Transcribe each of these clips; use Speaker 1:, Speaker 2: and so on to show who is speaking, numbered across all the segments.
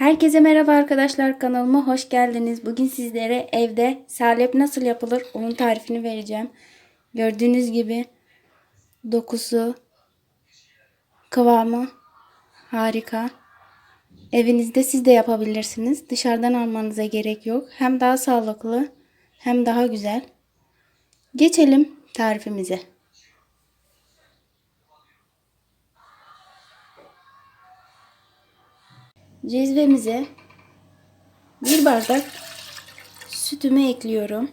Speaker 1: Herkese merhaba arkadaşlar kanalıma hoş geldiniz. Bugün sizlere evde salep nasıl yapılır onun tarifini vereceğim. Gördüğünüz gibi dokusu, kıvamı harika. Evinizde siz de yapabilirsiniz. Dışarıdan almanıza gerek yok. Hem daha sağlıklı hem daha güzel. Geçelim tarifimize. Cezvemize bir bardak sütümü ekliyorum.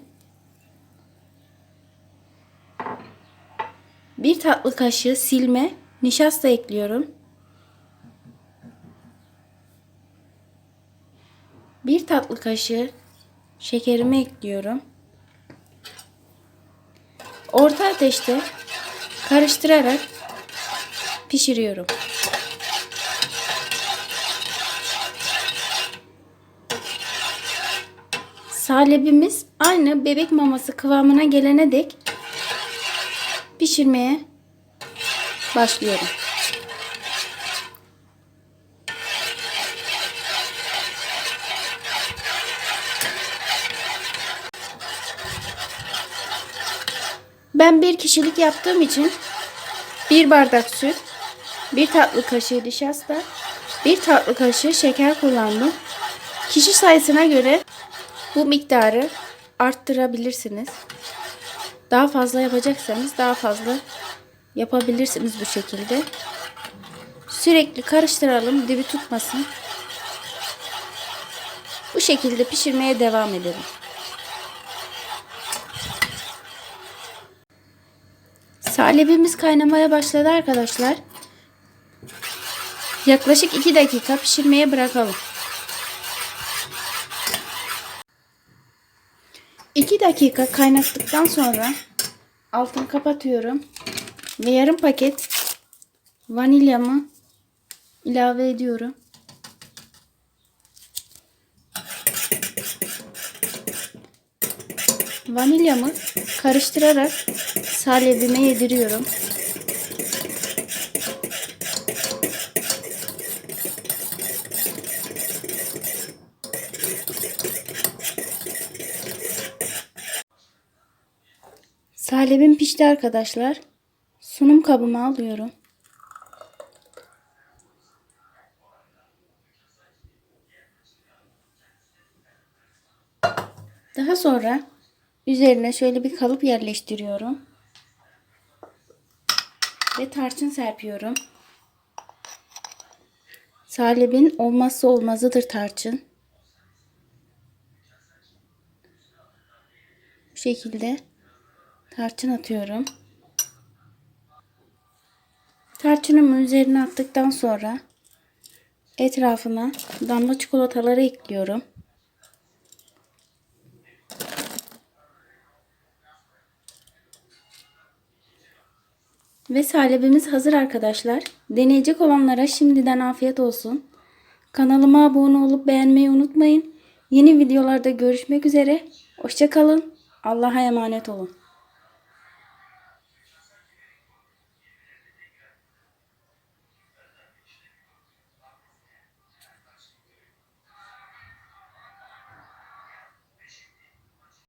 Speaker 1: Bir tatlı kaşığı silme nişasta ekliyorum. Bir tatlı kaşığı şekerimi ekliyorum. Orta ateşte karıştırarak pişiriyorum. Salebimiz aynı bebek maması kıvamına gelene dek pişirmeye başlıyorum. Ben bir kişilik yaptığım için bir bardak süt, bir tatlı kaşığı nişasta, bir tatlı kaşığı şeker kullandım. Kişi sayısına göre bu miktarı arttırabilirsiniz. Daha fazla yapacaksanız daha fazla yapabilirsiniz bu şekilde. Sürekli karıştıralım dibi tutmasın. Bu şekilde pişirmeye devam edelim. Salebimiz kaynamaya başladı arkadaşlar. Yaklaşık 2 dakika pişirmeye bırakalım. 2 dakika kaynattıktan sonra altını kapatıyorum ve yarım paket vanilyamı ilave ediyorum. Vanilyamı karıştırarak salebime yediriyorum. Salebim pişti arkadaşlar. Sunum kabıma alıyorum. Daha sonra üzerine şöyle bir kalıp yerleştiriyorum. Ve tarçın serpiyorum. Salebin olmazsa olmazıdır tarçın. Bu şekilde tarçın atıyorum. Tarçınımı üzerine attıktan sonra etrafına damla çikolataları ekliyorum. Ve salebimiz hazır arkadaşlar. Deneyecek olanlara şimdiden afiyet olsun. Kanalıma abone olup beğenmeyi unutmayın. Yeni videolarda görüşmek üzere. Hoşçakalın. Allah'a emanet olun.